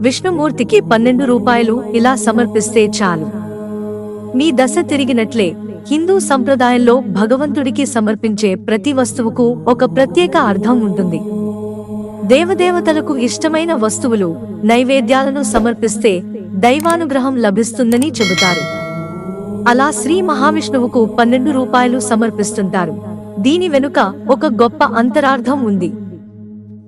విష్ణుమూర్తికి పన్నెండు రూపాయలు ఇలా సమర్పిస్తే చాలు. మీ దశ తిరిగినట్లే హిందూ సంప్రదాయంలో భగవంతుడికి సమర్పించే ప్రతి వస్తువుకు ఒక ప్రత్యేక అర్థం ఉంటుంది. దేవదేవతలకు ఇష్టమైన వస్తువులు నైవేద్యాలను సమర్పిస్తే దైవానుగ్రహం లభిస్తుందని చెబుతారు. అలా శ్రీ మహావిష్ణువుకు పన్నెండు రూపాయలు సమర్పిస్తుంటారు. దీని వెనుక ఒక గొప్ప అంతరార్థం ఉంది.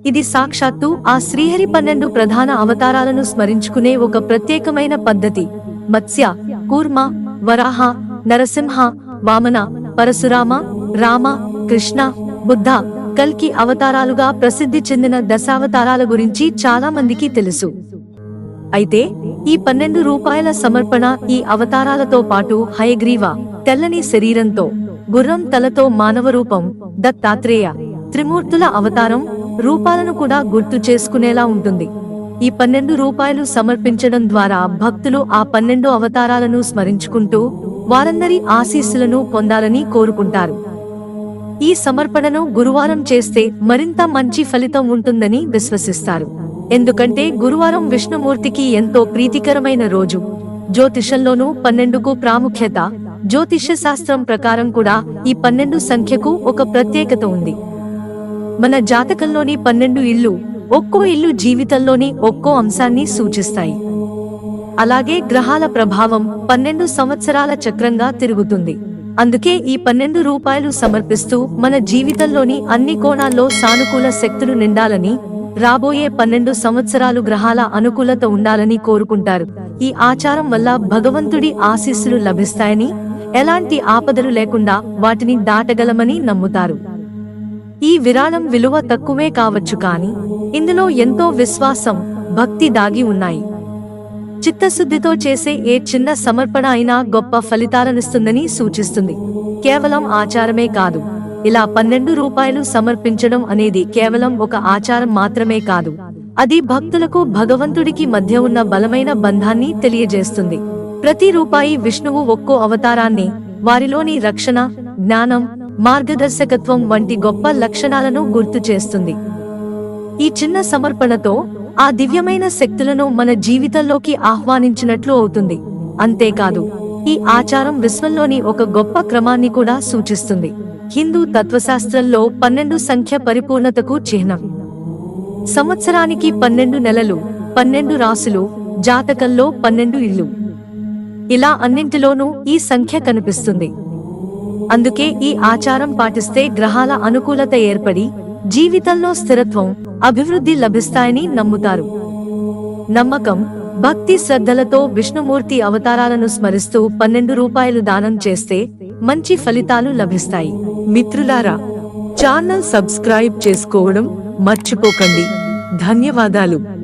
ఇది సాక్షాత్తు ఆ శ్రీహరి పన్నెండు ప్రధాన అవతారాలను స్మరించుకునే ఒక ప్రత్యేకమైన పద్ధతి. మత్స్య కూర్మ వరాహ నరసింహ వామన పరశురామ రామ కృష్ణ బుద్ధ కల్కి అవతారాలుగా ప్రసిద్ధి చెందిన దశావతారాల గురించి చాలా మందికి తెలుసు. అయితే ఈ పన్నెండు రూపాయల సమర్పణ ఈ అవతారాలతో పాటు హయగ్రీవ తెల్లని శరీరంతో గుర్రం తలతో మానవ రూపం దత్తాత్రేయ త్రిమూర్తుల అవతారం రూపాలను కూడా గుర్తు చేసుకునేలా ఉంటుంది. ఈ పన్నెండు రూపాయలు సమర్పించడం ద్వారా భక్తులు ఆ పన్నెండు అవతారాలను స్మరించుకుంటూ వారందరి ఆశీస్సులను పొందాలని కోరుకుంటారు. ఈ సమర్పణను గురువారం చేస్తే మరింత మంచి ఫలితం ఉంటుందని విశ్వసిస్తారు. ఎందుకంటే గురువారం విష్ణుమూర్తికి ఎంతో ప్రీతికరమైన రోజు. జ్యోతిషంలోనూ పన్నెండుకు ప్రాముఖ్యత. జ్యోతిష శాస్త్రం ప్రకారం కూడా ఈ పన్నెండు సంఖ్యకు ఒక ప్రత్యేకత ఉంది. మన జాతకంలోని పన్నెండు ఇల్లు ఒక్కో ఇల్లు జీవితంలోని ఒక్కో అంశాన్ని సూచిస్తాయి. అలాగే గ్రహాల ప్రభావం పన్నెండు సంవత్సరాల చక్రంగా తిరుగుతుంది. అందుకే ఈ పన్నెండు రూపాయలు సమర్పిస్తూ మన జీవితంలోని అన్ని కోణాల్లో సానుకూల శక్తులు నిండాలని రాబోయే పన్నెండు సంవత్సరాలు గ్రహాల అనుకూలత ఉండాలని కోరుకుంటారు. ఈ ఆచారం వల్ల భగవంతుడి ఆశీస్సులు లభిస్తాయని ఎలాంటి ఆపదలు లేకుండా వాటిని దాటగలమని నమ్ముతారు. ఈ విరాళం విలువ తక్కువే కావచ్చు కాని ఇందులో ఎంతో విశ్వాసం భక్తి దాగి ఉన్నాయి. చిత్తశుద్ధితో చేసే ఏ చిన్న సమర్పణ అయినా గొప్ప ఫలితాలనిస్తుందని సూచిస్తుంది. కేవలం ఆచారమే కాదు. ఇలా పన్నెండు రూపాయలు సమర్పించడం అనేది కేవలం ఒక ఆచారం మాత్రమే కాదు. అది భక్తులకు భగవంతుడికి మధ్య ఉన్న బలమైన బంధాన్ని తెలియజేస్తుంది. ప్రతి రూపాయి విష్ణువు ఒక్కో అవతారాన్ని వారిలోని రక్షణ జ్ఞానం మార్గదర్శకత్వం వంటి గొప్ప లక్షణాలను గుర్తు చేస్తుంది. ఈ చిన్న సమర్పణతో ఆ దివ్యమైన శక్తులను మన జీవితంలోకి ఆహ్వానించినట్లు అవుతుంది. అంతేకాదు ఈ ఆచారం విశ్వంలోని ఒక గొప్ప క్రమాన్ని కూడా సూచిస్తుంది. హిందూ తత్వశాస్త్రంలో పన్నెండు సంఖ్య పరిపూర్ణతకు చిహ్నం. సంవత్సరానికి పన్నెండు నెలలు పన్నెండు రాసులు జాతకంలో పన్నెండు ఇల్లు ఇలా అన్నింటిలోనూ ఈ సంఖ్య కనిపిస్తుంది. అందుకే ఈ ఆచారం పాటిస్తే గ్రహాల అనుకూలత ఏర్పడి జీవితంలో స్థిరత్వం అభివృద్ధి లభిస్తాయని నమ్ముతారు. నమ్మకం భక్తి శ్రద్ధలతో విష్ణుమూర్తి అవతారాలను స్మరిస్తూ పన్నెండు రూపాయలు దానం చేస్తే మంచి ఫలితాలు లభిస్తాయి. మిత్రులారా ఛానల్ సబ్స్క్రైబ్ చేసుకోవడం మర్చిపోకండి. ధన్యవాదాలు.